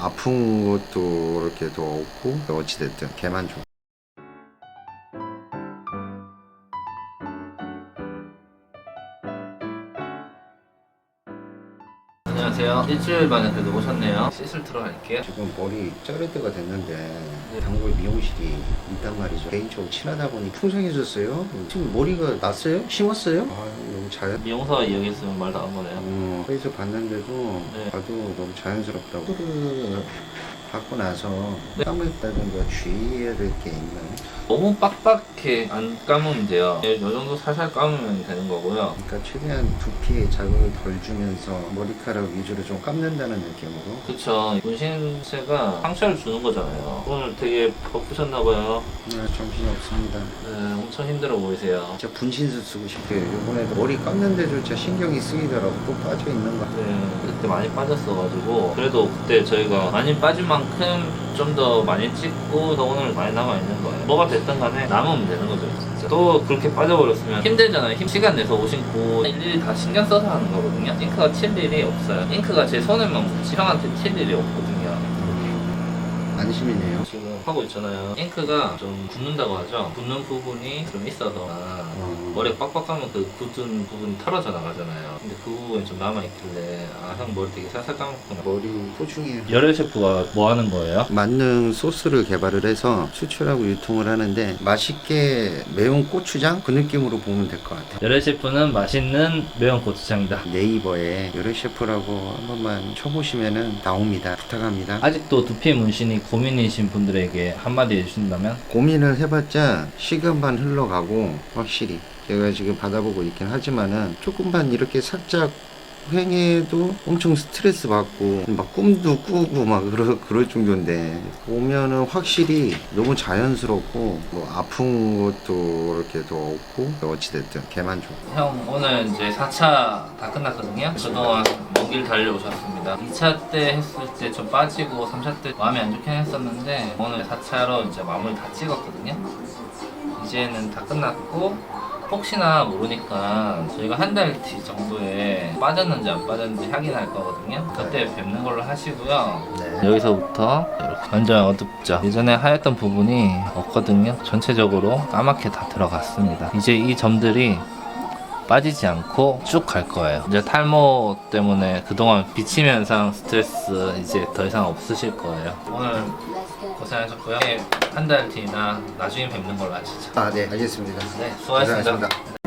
아픈 것도 이렇게 더 없고 어찌됐든 개만족. 안녕하세요. 일주일 만에 그래도 오셨네요. 시술 들어갈게요. 지금 머리 자를 때가 됐는데 단골 미용실이 있단 말이죠. 개인적으로 친하다 보니 풍성해졌어요. 지금 머리가 났어요? 심었어요? 아 너무 자연. 미용사 이야기했으면 말도 안 거네요. 어, 그래서 봤는데도 네. 봐도 너무 자연스럽다고. 를 받고 나서 감았다든가 주의해야 될 게 있나요? 너무 빡빡해 안 감으면 돼요. 이 정도 살살 감으면 되는 거고요. 그러니까 최대한 두피에 자극을 덜 주면서 머리카락 위주로 좀 감는다는 느낌으로 그쵸. 문신체가 상처를 주는 거잖아요. 오늘 되게 바쁘셨나봐요. 네, 정신이 없습니다. 네, 엄청 힘들어 보이세요. 진짜 분신술 쓰고 싶어요. 이번에도 머리 감는데조차 신경이 쓰이더라고. 또 빠져 있는 거. 네, 그때 많이 빠졌어가지고 그래도 그때 저희가 많이 빠진 만큼 좀 더 많이 찍고 더 오늘 많이 남아있는 거예요 뭐가 됐든 간에 남으면 되는 거죠. 진짜 또 그렇게 빠져버렸으면 힘들잖아요. 힘 시간 내서 오신 고 일일이 다 신경 써서 하는 거거든요. 잉크가 칠 일이 없어요. 잉크가 제 손에만 묻지 형한테 칠 일이 없거든요. 안심이네요. 지금 하고 있잖아요 잉크가 좀 굳는다고 하죠 굳는 부분이 좀 있어서 어, 머리 빡빡하면 그 굳은 부분이 털어져 나가잖아요. 근데 그 부분이 좀 남아있길래 아 형 머리 되게 살살 감았구나. 머리 소중해요. 열애 셰프가 뭐 하는 거예요? 만능 소스를 개발을 해서 수출하고 유통을 하는데 맛있게 매운 고추장 그 느낌으로 보면 될 것 같아요. 열애 셰프는 맛있는 매운 고추장이다. 네이버에 요리 셰프라고 한 번만 쳐보시면은 나옵니다. 부탁합니다. 아직도 두피 문신이 고민이신 분들에게 한마디 해주신다면? 고민을 해봤자 시간만 흘러가고 확실히 제가 지금 받아보고 있긴 하지만은 조금만 이렇게 살짝 횡해도 엄청 스트레스 받고 막 꿈도 꾸고 막 그러, 그럴 정도인데 오면은 확실히 너무 자연스럽고 뭐 아픈 것도 이렇게 더 없고 어찌됐든 개만족 형 오늘 이제 4차 다 끝났거든요. 그동안 먼 길 달려오셨 습니다. 2차 때 했을 때 좀 빠지고 3차 때 마음이 안 좋긴 했었는데 오늘 4차로 이제 마무리 다 찍었거든요. 이제는 다 끝났고 혹시나 모르니까 저희가 한 달 뒤 정도에 빠졌는지 안 빠졌는지 확인 할 거거든요. 그때 뵙는 걸로 하시고요. 네. 여기서부터 이렇게 완전 어둡죠. 예전에 하였던 부분이 없거든요. 전체적으로 까맣게 다 들어갔습니다. 이제 이 점들이 빠지지 않고 쭉 갈 거예요. 이제 탈모 때문에 그동안 비침 현상 스트레스 이제 더 이상 없으실 거예요. 오늘 고생하셨고요. 한 달 뒤나 나중에 뵙는 걸로 하시죠. 아 네 알겠습니다 네, 수고하셨습니다. 고생하셨습니다.